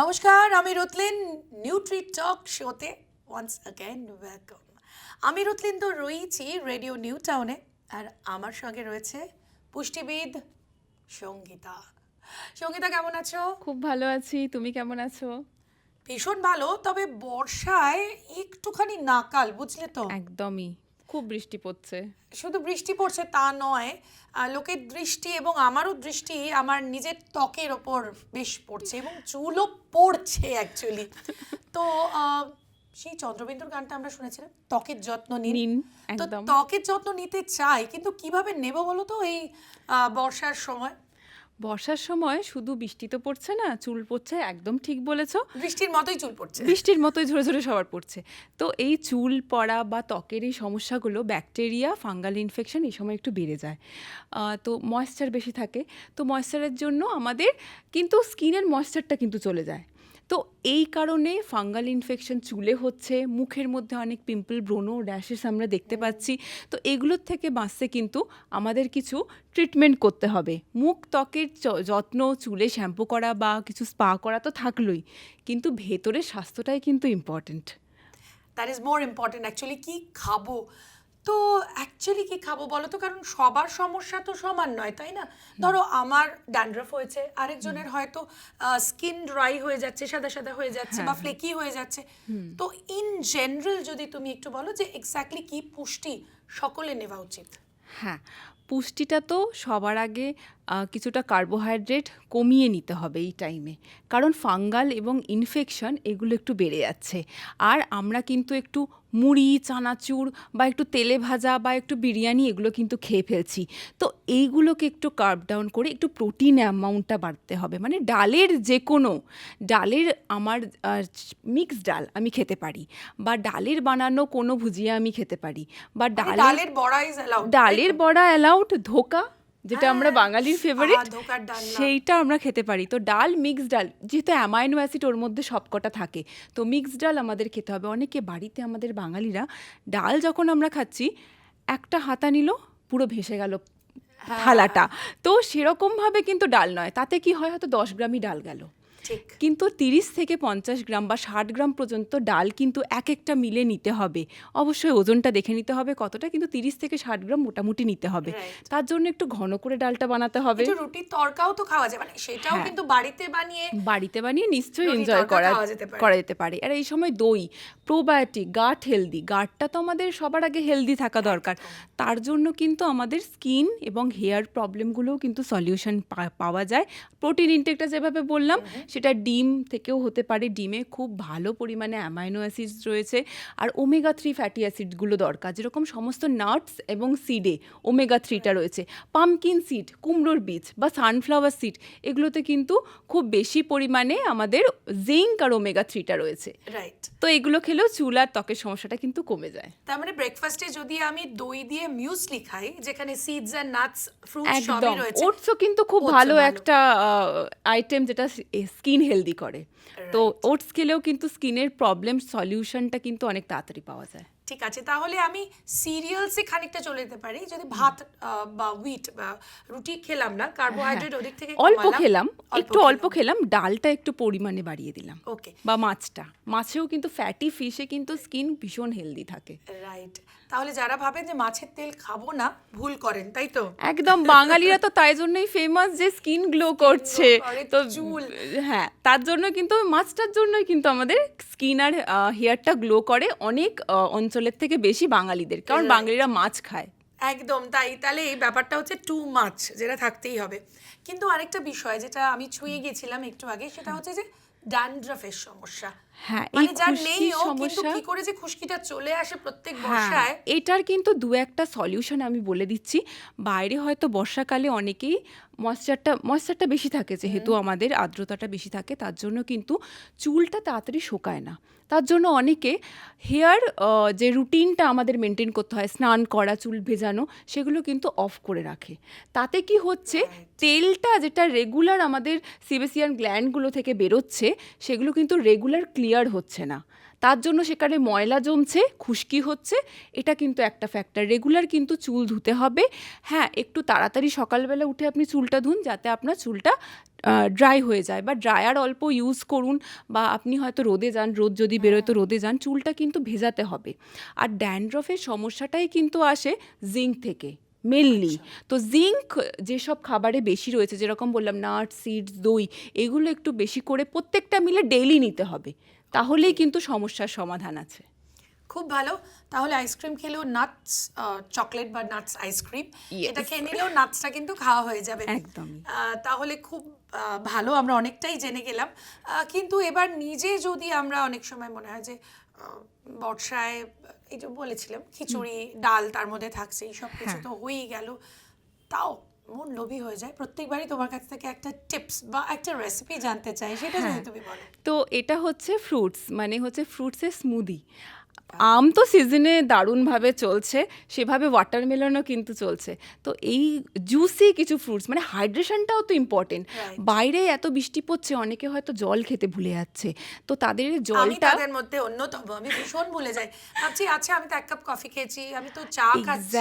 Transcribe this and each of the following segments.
নমস্কার আমি রতলিন নিউট্রি টক শোতে ওয়ান্স অ্যাগেন ওয়েলকাম আমি রতলিন তো রয়েছি রেডিও নিউ টাউনে আর আমার সঙ্গে রয়েছে পুষ্টিবিদ সঙ্গীতা। সঙ্গীতা কেমন আছো? খুব ভালো আছি তুমি কেমন আছো? ভীষণ ভালো তবে বর্ষায় একটুখানি নাকাল বুঝলে তো? একদমই। খুব বৃষ্টি পড়ছে। শুধু বৃষ্টি পড়ছে তা নয় লোকের দৃষ্টি এবং আমারও দৃষ্টি আমার নিজের ত্বকের ওপর বেশ পড়ছে এবং চুলও পড়ছে অ্যাকচুয়ালি তো আহ, সেই চন্দ্রবিন্দুর গানটা আমরা শুনেছিলাম ত্বকের যত্ন নিন। তো ত্বকের যত্ন নিতে চাই কিন্তু কীভাবে নেব বলো তো এই বর্ষার সময়? বর্ষার সময় শুধু বৃষ্টি তো পড়ছে না চুল পড়ছে একদম ঠিক বলেছ। বৃষ্টির মতোই চুল পড়ছে। বৃষ্টির মতোই ঝরে ঝরে সবার পড়ছে। তো এই চুল পড়া বা ত্বকের এই সমস্যাগুলো ব্যাকটেরিয়া ফাঙ্গাল ইনফেকশন এই সময় একটু বেড়ে যায়। তো ময়েশ্চার বেশি থাকে। তো ময়েশ্চারের জন্য আমাদের কিন্তু স্কিনের ময়েশ্চারটা কিন্তু চলে যায়। তো এই কারণে ফাঙ্গাল ইনফেকশন চুলে হচ্ছে, মুখের মধ্যে অনেক পিম্পল ব্রণ র্যাশেস আমরা দেখতে পাচ্ছি। তো এগুলোর থেকে বাঁচতে কিন্তু আমাদের কিছু ট্রিটমেন্ট করতে হবে। মুখ ত্বকের যত্ন, চুলে শ্যাম্পু করা বা কিছু স্পা করা তো থাকলোই, কিন্তু ভেতরের স্বাস্থ্যটাই কিন্তু important that is more important actually কী খাব? তো অ্যাকচুয়ালি কি খাব বলো তো কারণ সবার সমস্যা তো সমান নয় তাই না? ধরো আমার ড্যান্ড্রফ হয়েছে আরেকজনের হয়তো স্কিন ড্রাই হয়ে যাচ্ছে সাদা সাদা হয়ে যাচ্ছে বা ফ্লেকি হয়ে যাচ্ছে। তো ইন জেনারেল যদি তুমি একটু বলো যে এক্স্যাক্টলি কি পুষ্টি সকলে নেওয়া উচিত? হ্যাঁ পুষ্টিটা তো সবার আগে কিছুটা কার্বোহাইড্রেট কমিয়ে নিতে হবে এই টাইমে। কারণ ফাঙ্গাল এবং ইনফেকশন এগুলো একটু বেড়ে যাচ্ছে। আর আমরা কিন্তু একটু মুড়ি চানাচুর বা একটু তেলে ভাজা বা একটু বিরিয়ানি এগুলো কিন্তু খেয়ে ফেলছি। তো এইগুলোকে একটু কার্ভ ডাউন করে একটু প্রোটিন অ্যামাউন্টটা বাড়তে হবে। মানে ডালের যে কোনো ডালের আমার মিক্স ডাল আমি খেতে পারি বা ডালের বানানো কোনো ভুজিয়া আমি খেতে পারি। বা মানে ডালের ডালের বড়া ইজ অ্যালাউড ডালের বড়া অ্যালাউড ধোকা যেটা আমরা বাঙালির ফেভারিট। সেইটা আমরা খেতে পারি। তো ডাল মিক্স ডাল যেহেতু অ্যামাইনো অ্যাসিড ওর মধ্যে সবকটা থাকে তো মিক্স ডাল আমাদের খেতে হবে। অনেকে বাড়িতে আমাদের বাঙালিরা ডাল যখন আমরা খাচ্ছি একটা হাতা নিল পুরো ভেসে গেল থালাটা। তো সেরকমভাবে কিন্তু ডাল নয়। তাতে কি হয় হয়তো দশ গ্রামই ডাল গেল। কিন্তু তিরিশ থেকে পঞ্চাশ গ্রাম বা ষাট গ্রাম পর্যন্ত ডাল কিন্তু এক একটা মিলে নিতে হবে। অবশ্যই ওজনটা দেখে নিতে হবে কতটা কিন্তু তিরিশ থেকে ষাট গ্রাম মোটামুটি নিতে হবে। তার জন্য একটু ঘন করে ডালটা বানাতে হবে। রুটির তরকাও তো খাওয়া যায় মানে সেটাও হ্যাঁ। কিন্তু বাড়িতে বানিয়ে বাড়িতে বানিয়ে নিশ্চয়ই এনজয় করা করা যেতে পারে। আর এই সময় দই প্রোবায়োটিক গাট হেলদি গাটটা তো আমাদের সবার আগে হেলদি থাকা দরকার। তার জন্য কিন্তু আমাদের স্কিন এবং হেয়ার প্রবলেমগুলোও কিন্তু সলিউশন পাওয়া যায়। প্রোটিন ইনটেকটা যেভাবে বললাম সেটা ডিম থেকেও হতে পারে। ডিমে খুব ভালো পরিমাণে অ্যামাইনো অ্যাসিডস রয়েছে আর ওমেগা থ্রি ফ্যাটি অ্যাসিডগুলো দরকার। যেরকম সমস্ত নাটস এবং সিডে ওমেগা থ্রিটা রয়েছে। পামকিন সিড কুমড়োর বীজ বা সানফ্লাওয়ার সিড এগুলোতে কিন্তু খুব বেশি পরিমাণে আমাদের জিঙ্ক আর ওমেগা থ্রিটা রয়েছে। রাইট। তো এগুলো খেলেও চুল আর ত্বকের সমস্যাটা কিন্তু কমে যায়। তার মানে ব্রেকফাস্টে যদি আমি দই দিয়ে মিউসলি খাই যেখানে সিডস এন্ড নাটস ফ্রুট সবই রয়েছে ওটসও কিন্তু খুব ভালো। একটা আইটেম যেটা স্কিন হেলদি করে। তো ওটস খেলেও কিন্তু স্কিনের প্রবলেম সলিউশনটা কিন্তু অনেক তাড়াতাড়ি পাওয়া যায়। ঠিক আছে তাহলে আমি সিরিয়ালসে খানিকটা চলে যেতে পারি। যদি ভাত বা উইট বা রুটি খেলাম না কার্বোহাইড্রেট ওদিক থেকে। অল্প খেলাম একটু অল্প খেলাম ডালটা একটু পরিমাণে বাড়িয়ে দিলাম। ওকে বা মাছটা। মাছেও কিন্তু ফ্যাটি ফিশে কিন্তু স্কিন ভীষণ হেলদি থাকে। রাইট তাহলে যারা ভাবেন যে মাছের তেল খাব না ভুল করেন তাই তো? একদম বাঙালিরা তো তাই জন্যই ফেমাস যে স্কিন গ্লো করছে। তো চুল। হ্যাঁ তার জন্য কিন্তু মাছটার জন্যই কিন্তু আমাদের স্কিন আর হেয়ারটা গ্লো করে। অনেক আহ, অঞ্চলের থেকে বেশি বাঙালিদের কারণ বাঙালিরা মাছ খায়। একদম তাই। তাহলে এই ব্যাপারটা হচ্ছে টু মাছ যেটা থাকতেই হবে। কিন্তু আরেকটা বিষয় যেটা আমি ছুঁয়ে গেছিলাম একটু আগে সেটা হচ্ছে যে ড্যান্ড্রফের সমস্যা। হ্যাঁ, মানে যার নেই সমস্যা- কি করে যে খুশকিটা চলে আসে প্রত্যেক হ্যাঁ বর্ষায়? এটার কিন্তু দু একটা সলিউশন আমি বলে দিচ্ছি। বাইরে হয়তো বর্ষাকালে অনেকেই ময়েশ্চারটা ময়েশ্চারটা বেশি থাকে যেহেতু আমাদের আর্দ্রতাটা বেশি থাকে তার জন্য কিন্তু চুলটা তাড়াতাড়ি শোকায় না। তার জন্য অনেকে হেয়ার যে রুটিনটা আমাদের মেনটেন করতে হয় স্নান করা চুল ভেজানো সেগুলো কিন্তু অফ করে রাখে। তাতে কি হচ্ছে? তেলটা যেটা রেগুলার আমাদের সিবেসিয়ান গ্ল্যান্ডগুলো থেকে বেরোচ্ছে সেগুলো কিন্তু রেগুলার ক্লিয়ার হচ্ছে না। তার জন্য সেখানে ময়লা জমছে খুশকি হচ্ছে। এটা কিন্তু একটা ফ্যাক্টর রেগুলার কিন্তু চুল ধুতে হবে। হ্যাঁ একটু তাড়াতাড়ি সকালবেলা উঠে আপনি চুলটা ধুন যাতে আপনার চুলটা ড্রাই হয়ে যায়। বা ড্রায়ার অল্প ইউজ করুন বা আপনি হয়তো রোদে যান রোদ যদি বেরোয় তো রোদে যান চুলটা কিন্তু ভেজাতে হবে। আর ড্যান্ড্রফের সমস্যাটাই কিন্তু আসে জিঙ্ক থেকে মেনলি তো জিঙ্ক যেসব খাবারে বেশি রয়েছে যেরকম বললাম নাট সিডস দই এগুলো একটু বেশি করে প্রত্যেকটা মিলে ডেইলি নিতে হবে। তাহলেই কিন্তু সমস্যার সমাধান আছে। খুব ভালো। তাহলে আইসক্রিম খেলেও নাটস চকলেট বা নাটস আইসক্রিম এটা খেয়ে নিলেও নাটসটা কিন্তু খাওয়া হয়ে যাবে। একদম তাহলে খুব ভালো। আমরা অনেকটাই জেনে গেলাম। কিন্তু এবার নিজে যদি আমরা অনেক সময় মনে হয় যে বর্ষায় এই যে বলেছিলাম খিচুড়ি ডাল তার মধ্যে থাকছে এই সব কিছু হ্যাঁ। তো হয়েই গেল। তাও মন লোভী হয়ে যায়। প্রত্যেকবারই তোমার কাছ থেকে একটা টিপস বা একটা রেসিপি জানতে চাই সেটা যদি হ্যাঁ। তুমি বলো। তো এটা হচ্ছে ফ্রুটস মানে হচ্ছে ফ্রুটসের স্মুদি আম তো সিজনে দারুণভাবে চলছে সেভাবে ওয়াটারমেলনও কিন্তু চলছে। তো এই জুসি কিছু ফ্রুটস মানে হাইড্রেশনটাও তো ইম্পর্টেন্ট বাইরে এত বৃষ্টি পড়ছে অনেকে হয়তো জল খেতে ভুলে যাচ্ছে। তো তাদের জলটা তাদের মধ্যে অন্যতম আমি ভীষণ ভুলে যাই। ভাবছি আচ্ছা আমি তো এক কাপ কফি খেয়েছি আমি তো চা খাচ্ছি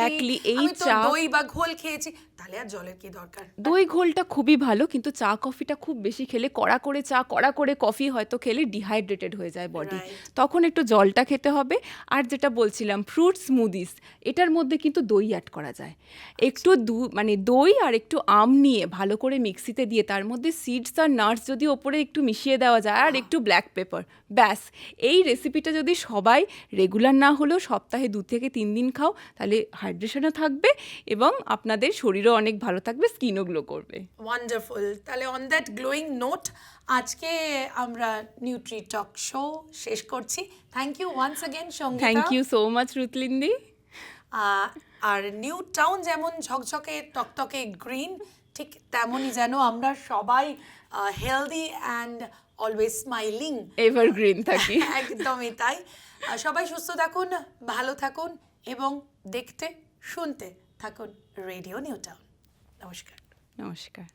এই চা- দই বা ঘোল খেয়েছি তাহলে আর জলের কি দরকার? দই ঘোলটা খুবই ভালো কিন্তু চা কফিটা খুব বেশি খেলে কড়া করে চা কড়া করে কফি হয়তো খেলে ডিহাইড্রেটেড হয়ে যায় বডি তখন একটু জলটা খেতে হবে আর যেটা বলছিলাম ফ্রুট স্মুদিস এটার মধ্যে কিন্তু দই অ্যাড করা যায়। একটু দু মানে দই আর একটু আম নিয়ে ভালো করে মিক্সিতে দিয়ে তার মধ্যে সিডস আর নাটস যদি ওপরে একটু মিশিয়ে দেওয়া যায় আর একটু ব্ল্যাক পেপার ব্যাস। এই রেসিপিটা যদি সবাই রেগুলার না হলেও সপ্তাহে দু থেকে তিন দিন খাও, তাহলে হাইড্রেশনও থাকবে এবং আপনাদের শরীরও অনেক ভালো থাকবে স্কিনও গ্লো করবে। ওয়ান্ডারফুল তাহলে অন দ্যাট গ্লোয়িং নোট আজকে আমরা নিউট্রি টক শো শেষ করছি। Thank you once again Sangeeta. Thank you so much রুতলিন্দি আর নিউ টাউন যেমন ঝকঝকে টকটকে গ্রিন ঠিক তেমনই যেন আমরা সবাই healthy and always smiling evergreen থাকি। একদমই তাই। সবাই সুস্থ থাকুন ভালো থাকুন এবং দেখতে শুনতে থাকুন রেডিও নিউ টাউন। নমস্কার। নমস্কার।